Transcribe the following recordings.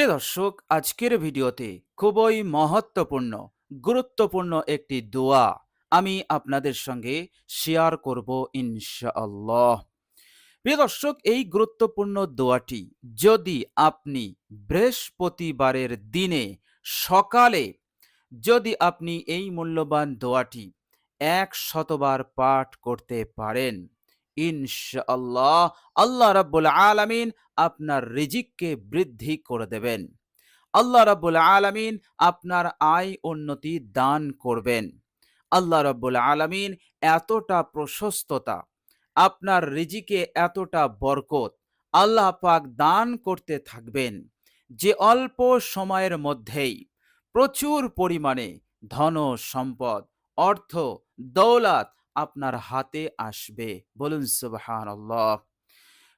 প্রিয় দর্শক, আজকের ভিডিওতে খুবই মহত্বপূর্ণ, গুরুত্বপূর্ণ একটি দোয়া আমি আপনাদের সঙ্গে শেয়ার করব ইনশাআল্লাহ। প্রিয় দর্শক, এই গুরুত্বপূর্ণ দোয়াটি যদি আপনি বৃহস্পতিবারের দিনে সকালে যদি আপনি এই মূল্যবান দোয়াটি এক শতবার পাঠ করতে পারেন ইনশাআল্লাহ আল্লাহ রাব্বুল আলামিন আপনার রিজিককে বৃদ্ধি করে দেবেন। আল্লাহ রাব্বুল আলামিন আপনার আয় উন্নতি দান করবেন। আল্লাহ রাব্বুল আলামিন এতটা প্রশস্ততা, আপনার রিজিকে এতটা বরকত আল্লাহ পাক দান করতে থাকবেন যে অল্প সময়ের মধ্যেই প্রচুর পরিমাণে ধন সম্পদ, অর্থ, দৌলাত আপনার হাতে আসবে। বলুন, সুবহানাল্লাহ।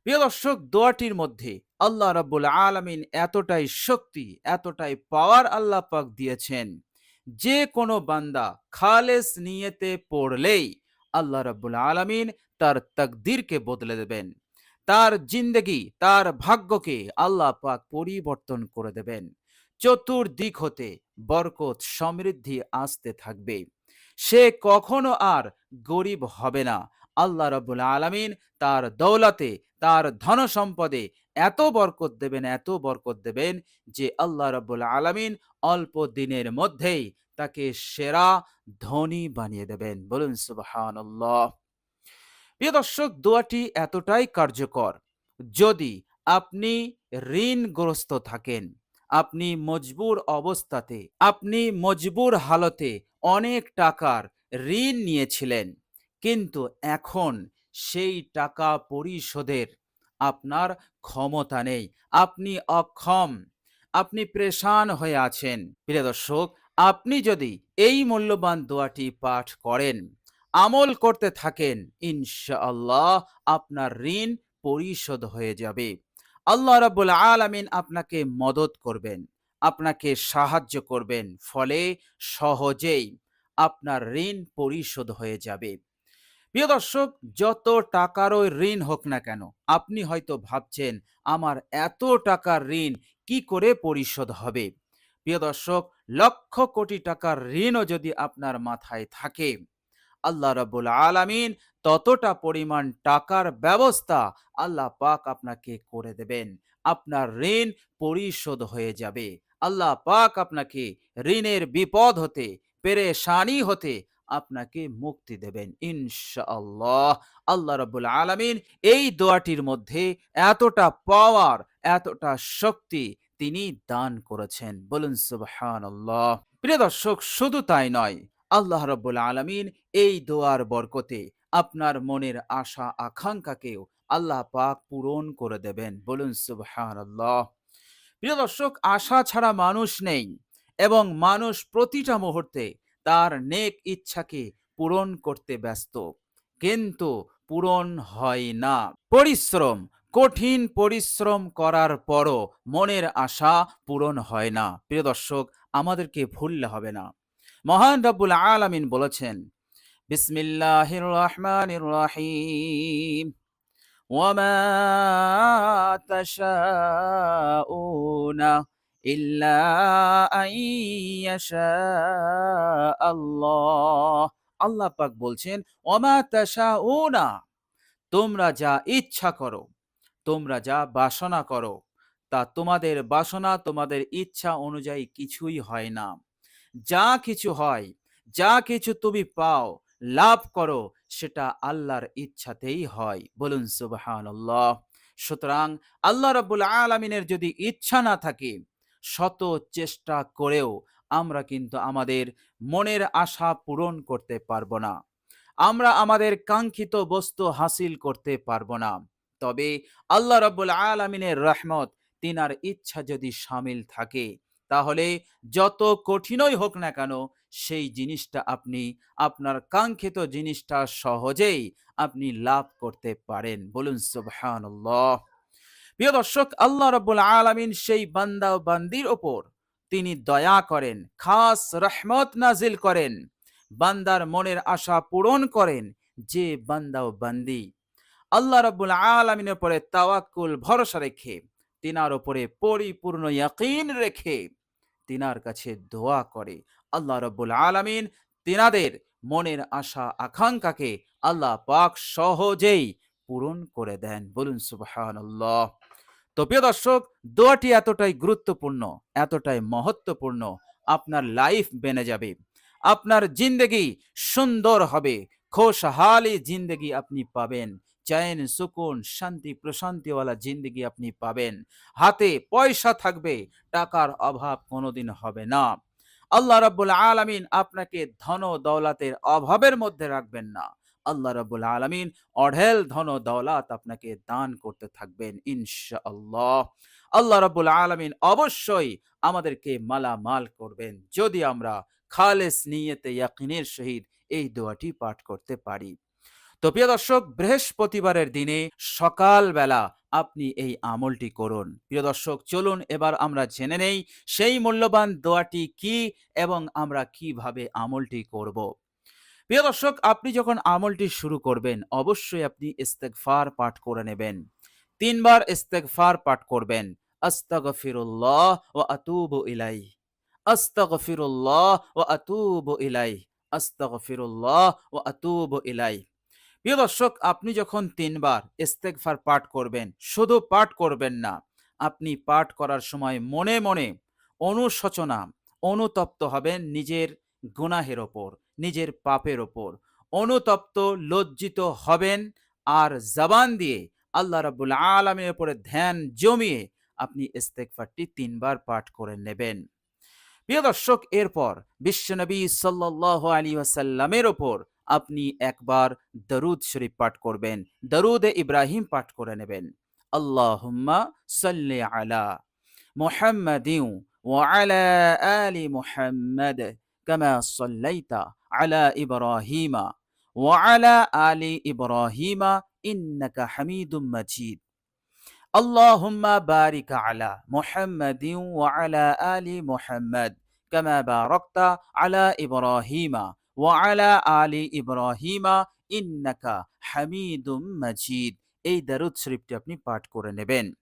প্রিয় দর্শক, দোয়াটির মধ্যে আল্লাহ রাব্বুল আলামিন এতটাই শক্তি, এতটাই পাওয়ার আল্লাহ পাক দিয়েছেন, যে কোনো বান্দা খালেস নিয়েতে পড়লেই আল্লাহ রাব্বুল আলামিন তার তাকদীরকে বদলে দেবেন। তার জিন্দগি, তার ভাগ্যকে আল্লাহ পাক পরিবর্তন করে দেবেন। চতুর্দিক হতে বরকত সমৃদ্ধি আসতে থাকবে। সে কখনো আর গরিব হবে না। আল্লাহ রাব্বুল আলামিন তার দৌলতে, তার ধন সম্পদে এত বরকত দেবেন, এত বরকত দেবেন যে আল্লাহ রাব্বুল আলামিন অল্প দিনের মধ্যেই তাকে সেরা ধনী বানিয়ে দেবেন। বলুন, সুবহানাল্লাহ। প্রিয় দর্শক, দোয়াটি এতটাই কার্যকর, যদি আপনি ঋণগ্রস্ত থাকেন, আপনি মজবুর অবস্থাতে, আপনি মজবুর হালতে অনেক টাকার ঋণ নিয়েছিলেন। কিন্তু এখন সেই টাকা পরিশোধের আপনার ক্ষমতা নেই। আপনি অক্ষম, আপনি প্রেশান হয়ে আছেন। প্রিয় দর্শক, আপনি যদি এই মূল্যবান দোয়াটি পাঠ করেন, আমল করতে থাকেন, ইনশাআল্লাহ আপনার ঋণ পরিশোধ হয়ে যাবে। আল্লাহ রাব্বুল আলামিন আপনাকে মদত করবেন। আপনাকে সাহায্য করবেন, ফলে সহজেই আপনার ঋণ পরিশোধ হয়ে যাবে। প্রিয় দর্শক, যত টাকারও ঋণ হোক না কেন, আপনি হয়তো ভাবছেন, আমার এত টাকার ঋণ কি করে পরিশোধ হবে? প্রিয় দর্শক, লক্ষ কোটি টাকার ঋণও যদি আপনার মাথায় থাকে, আল্লাহ রাব্বুল আলামিন ততটা পরিমাণ টাকার ব্যবস্থা আল্লাহ পাক আপনাকে করে দেবেন। আপনার ঋণ পরিশোধ হয়ে যাবে। আল্লাহ পাক আপনাকে ঋণের বিপদ হতে, পেরেশানি হতে আপনাকে মুক্তি দেবেন। ইনশাআল্লাহ। আল্লাহ রাব্বুল আলামিন এই দোয়াটির মধ্যে এতটা পাওয়ার এতটা শক্তি তিনি দান করেছেন। বলুন, সুবহানাল্লাহ। প্রিয় দর্শক, শুধু তাই নয়, আল্লাহ রাব্বুল আলামিন এই দোয়ার বরকতে আপনার মনের আশা, আকাঙ্ক্ষাকেও আল্লাহ পাক পূরণ করে দেবেন। বলুন, সুবহানাল্লাহ। প্রিয় দর্শক, আশা ছাড়া মানুষ নেই এবং মানুষ প্রতিটা মুহূর্তে তার নেক ইচ্ছাকে পূরণ করতে ব্যস্ত। কিন্তু পূরণ হয় না। পরিশ্রম, কঠিন পরিশ্রম করার পরও মনের আশা পূরণ হয় না। প্রিয় দর্শক, আমাদেরকে ভুললে হবে না। মহান রব্বুল আলামিন বলেছেন, বিসমিল্লাহির রহমানির রহিম। ওয়ামা তাশাউনা ইল্লা আন ইয়াশা আল্লাহ আল্লাহ পাক বলছেন, ওয়ামা তাশাউনা, তোমরা যা ইচ্ছা করো, তোমরা যা বাসনা করো, তা তোমাদের বাসনা, তোমাদের ইচ্ছা অনুযায়ী কিছুই হয় না। যা কিছু হয়, যা কিছু তুমি পাও, লাভ করো সেটা আল্লাহর ইচ্ছাতেই হয়। বলুন, সুবহানাল্লাহ। সুতরাং আল্লাহ রাব্বুল আলামিনের যদি ইচ্ছা না থাকে, শত চেষ্টা করেও আমরা কিন্তু আমাদের মনের আশা পূরণ করতে পারব না। আমরা আমাদের কাঙ্ক্ষিত বস্তু হাসিল করতে পারব না। তবে আল্লাহ রাব্বুল আলামিনের রহমত, তিনার ইচ্ছা যদি সামিল থাকে তাহলে যত কঠিনই হোক না কেন, সেই জিনিসটা আপনি, আপনার কাঙ্ক্ষিত জিনিসটা সহজেই আপনি লাভ করতে পারেন। বলুন, সুবহানাল্লাহ। প্রিয় দর্শক, আল্লাহ রাব্বুল আলামিন সেই বান্দা বান্দির ওপর তিনি দয়া করেন, খাস রহমত নাজিল করেন, বান্দার মনের আশা পূরণ করেন যে বান্দা ও বান্দি। আল্লাহ রাব্বুল আলামিনের উপরে তাওয়াক্কুল ভরসা রেখে, তিনার ওপরে পরিপূর্ণ ইয়াকিন রেখে তিনার কাছে দোয়া করে। আল্লাহ রব্বুল আলামিন তিনাদের মনের আশা, আকাঙ্ক্ষাকে আল্লাহ পাক সহজেই পূরণ করে দেন। বলুন, সুবহানাল্লাহ। তো প্রিয় দর্শক, দোয়াটি এতটাই গুরুত্বপূর্ণ, এতটাই মহত্বপূর্ণ, আপনার লাইফ বেনে যাবে। আপনার জিন্দগি সুন্দর হবে। খোশহালি জিন্দগি আপনি পাবেন। চैन সুকুন, শান্তি, প্রশান্তিওয়ালা জিন্দগি আপনি পাবেন। হাতে পয়সা থাকবে, টাকার অভাব কোনোদিন হবে না। আল্লাহ রাব্বুল আলামিন আপনাকে ধন দৌলতের অভাবের মধ্যে রাখবেন না। আল্লাহ রাব্বুল আলামিন অঢেল ধন দৌলত আপনাকে দান করতে থাকবেন ইনশাআল্লাহ। আল্লাহ রাব্বুল আলামিন অবশ্যই আমাদেরকে মালামাল করবেন। যদি আমরা খালেস নিয়তে ইয়াকিনের সহিত এই দোয়াটি পাঠ করতে পারি। তো প্রিয় দর্শক, বৃহস্পতিবারের দিনে সকালবেলা আপনি এই আমলটি করুন। প্রিয় দর্শক, চলুন এবার আমরা জেনে নেই সেই মূল্যবান দোয়াটি কি এবং আমরা কীভাবে আমলটি করব। প্রিয় দর্শক, আপনি যখন আমলটি শুরু করবেন, অবশ্যই আপনি ইস্তেগফার পাঠ করে নেবেন। তিনবার ইস্তেগফার পাঠ করবেন। আস্তাগফিরুল্লাহ ও আতুবু ইলাই আস্তাগফিরুল্লাহ ও আতুবু ইলাই আস্তাগফিরুল্লাহ ও আতুবু ইলাই প্রিয় দর্শক, আপনি যখন তিনবার ইস্তেগফার পাঠ করবেন, শুধু পাঠ করবেন না, আপনি পাঠ করার সময় মনে মনে অনুশোচনা, অনুতপ্ত হবেন নিজের গুনাহের ওপর, নিজের পাপের ওপর। অনুতপ্ত, লজ্জিত হবেন আর জবান দিয়ে আল্লাহ রাবুল আলমের ওপরে ধ্যান জমিয়ে আপনি ইস্তেগফারটি তিনবার পাঠ করে নেবেন। প্রিয় দর্শক, এরপর বিশ্বনবী সাল্লাল্লাহু আলী ওয়াসাল্লামের ওপর আপনি একবার দরুদ শরীফ পাঠ করবেন। দরুদ ইব্রাহিম পাঠ করে নেবেন। আল্লাহুম্মা সাল্লি আলা মুহাম্মাদিউ ওয়ালা আলি মুহাম্মাদ কামা সাল্লাইতা আলা ইব্রাহিমা ওয়ালা আলি ইব্রাহিমা ইন্নাকা হামিদুম মাজিদ। আল্লাহুম্মা বারিক আলা মুহাম্মাদিউ ওয়ালা আলি মুহাম্মাদ কামা বারাকতা আলা ইব্রাহিমা ওয়ালা আলী ইব্রাহিমা ইন্নাকা হামিদুম মাজিদ। এই দারুদ শরীফটি আপনি পাঠ করে নেবেন।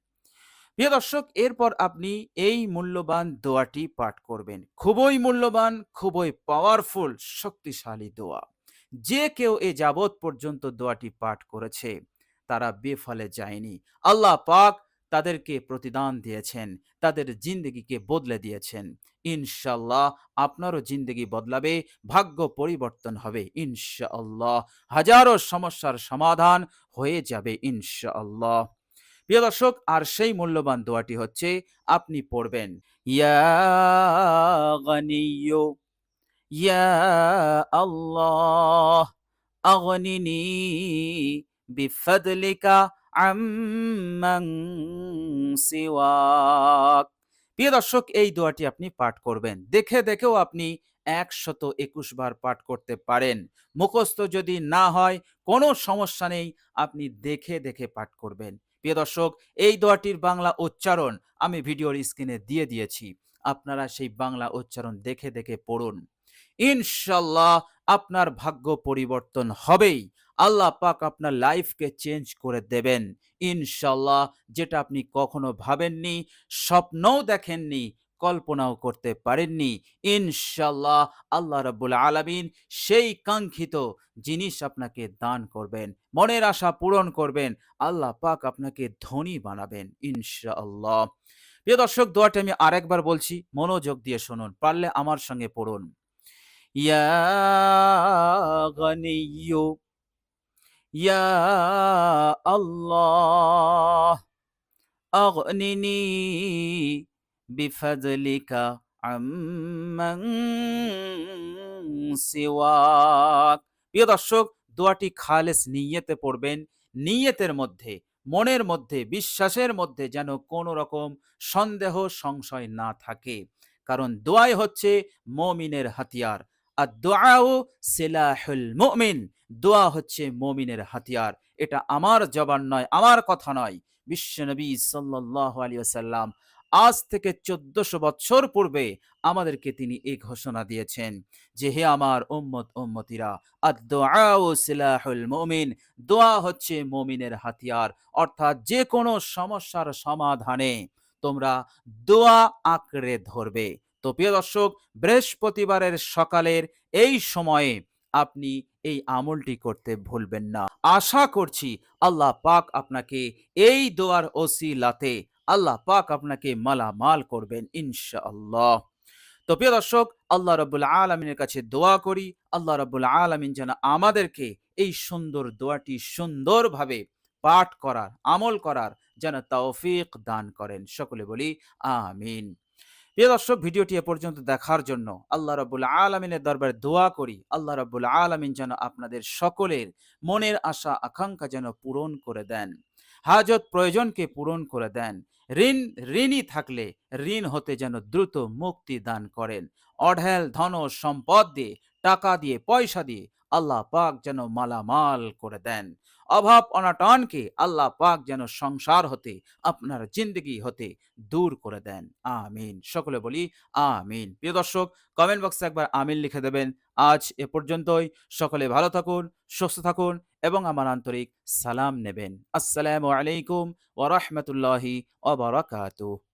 প্রিয় দর্শক, এরপর আপনি এই মূল্যবান দোয়াটি পাঠ করবেন। খুবই মূল্যবান, খুবই পাওয়ারফুল শক্তিশালী দোয়া। যে কেউ এ যাবৎ পর্যন্ত দোয়াটি পাঠ করেছে, তারা বেফলে যায়নি। আল্লাহ পাক তাদেরকে প্রতিদান দিয়েছেন, তাদের জিন্দগিকে বদলে দিয়েছেন। ইনশাল্লাহ আপনারও জিন্দগি বদলাবে, ভাগ্য পরিবর্তন হবে। ইনশাআল্লাহ হাজারো সমস্যার সমাধান হয়ে যাবে ইনশাআল্লাহ। প্রিয় দর্শক, আর সেই মূল্যবান দোয়াটি হচ্ছে, আপনি পড়বেন, ইয়া ইয়া আল্লাহ, আগনিনি বিফদলিকা প্রিয় দর্শক, এই দোয়াটি আপনি পাঠ করবেন। দেখে দেখেও আপনি একশত একুশ বার পাঠ করতে পারেন। মুখস্থ যদি না হয়, কোনো সমস্যা নেই, আপনি দেখে দেখে পাঠ করবেন। প্রিয় দর্শক, এই দোয়াটির বাংলা উচ্চারণ আমি ভিডিওর স্ক্রিনে দিয়ে দিয়েছি। আপনারা সেই বাংলা উচ্চারণ দেখে দেখে পড়ুন। ইনশাল্লাহ আপনার ভাগ্য পরিবর্তন হবেই। আল্লাহ পাক আপনার লাইফকে চেঞ্জ করে দেবেন। ইনশাল্লাহ যেটা আপনি কখনো ভাবেননি, স্বপ্নও দেখেননি, কল্পনাও করতে পারেননি। ইনশাল্লাহ আল্লাহ রাব্বুল আলামিন সেই কাঙ্ক্ষিত জিনিস আপনাকে দান করবেন, মনের আশা পূরণ করবেন, আল্লাহ পাক আপনাকে ধনী বানাবেন, ইনশাআল্লাহ। প্রিয় দর্শক, দোয়াটা আমি আরেকবার বলছি, মনোযোগ দিয়ে শুনুন, পারলে আমার সঙ্গে পড়ুন। ইয়া বিফজলিকা আম্মান সিওয়াক প্রিয় দর্শক, দোয়াটি খালেস নিয়েতে পড়বেন। নিয়তের মধ্যে, মনের মধ্যে, বিশ্বাসের মধ্যে যেন কোনো রকম সন্দেহ, সংশয় না থাকে। কারণ দোয়াই হচ্ছে মমিনের হাতিয়ার। আর দোয়াও সেলাহুল মুমিন। দোয়া হচ্ছে মমিনের হাতিয়ার। এটা আমার জবান নয়, আমার কথা নয়। বিশ্বনবী সাল্লাল্লাহু আলাইহি ওয়াসাল্লাম আজ থেকে চোদ্দশো বছর পূর্বে আমাদেরকে তিনি এই ঘোষণা দিয়েছেন যে, হে আমার উম্মত উম্মতিরা সিলাহুল মুমিন। দোয়া হচ্ছে মুমিনের হাতিয়ার। অর্থাৎ যে কোনো সমস্যার সমাধানে তোমরা দোয়া আঁকড়ে ধরবে। তো প্রিয় দর্শক, বৃহস্পতিবারের সকালের এই সময়ে আপনি এই আমলটি করতে ভুলবেন না। আশা করছি আল্লাহ পাক আপনাকে এই দোয়ার ওসিলাতে আল্লাহ পাক আপনাকে মালামাল করবেন ইনশাআল্লাহ। তো প্রিয় দর্শক, আল্লাহ রব্বুল আলমিনের কাছে দোয়া করি, আল্লাহ রব্বুল আলমিন যেন আমাদেরকে এই সুন্দর দোয়াটি সুন্দরভাবে পাঠ করার, আমল করার যেন তৌফিক দান করেন। সকলে বলি, আমিন। প্রিয় দর্শক, ভিডিওটি এ পর্যন্ত দেখার জন্য আল্লাহ রব্বুল আলমিনের দরবারে দোয়া করি। আল্লাহ রব্বুল আলমিন যেন আপনাদের সকলের মনের আশা, আকাঙ্ক্ষা যেন পূরণ করে দেন। হাজত প্রয়োজনকে পূরণ করে দেন। ঋণ, ঋণী থাকলে ঋণ হতে যেন দ্রুত মুক্তি দান করেন। অঢেল ধন সম্পদ দিয়ে, টাকা দিয়ে, পয়সা দিয়ে আল্লাহ পাক যেন মালামাল করে দেন। অভাব অনাটনকে আল্লাহ পাক যেন সংসার হতে, আপনার জিন্দগি হতে দূর করে দেন। আমিন। সকলে বলি আমিন। প্রিয় দর্শক কমেন্ট বক্সে একবার আমিন লিখে দেবেন। আজ এ পর্যন্তই। সকলে ভালো থাকুন, সুস্থ থাকুন এবং আমার আন্তরিক সালাম নেবেন। আসসালামু আলাইকুম ওয়া রাহমাতুল্লাহি ওয়া বারাকাতুহু।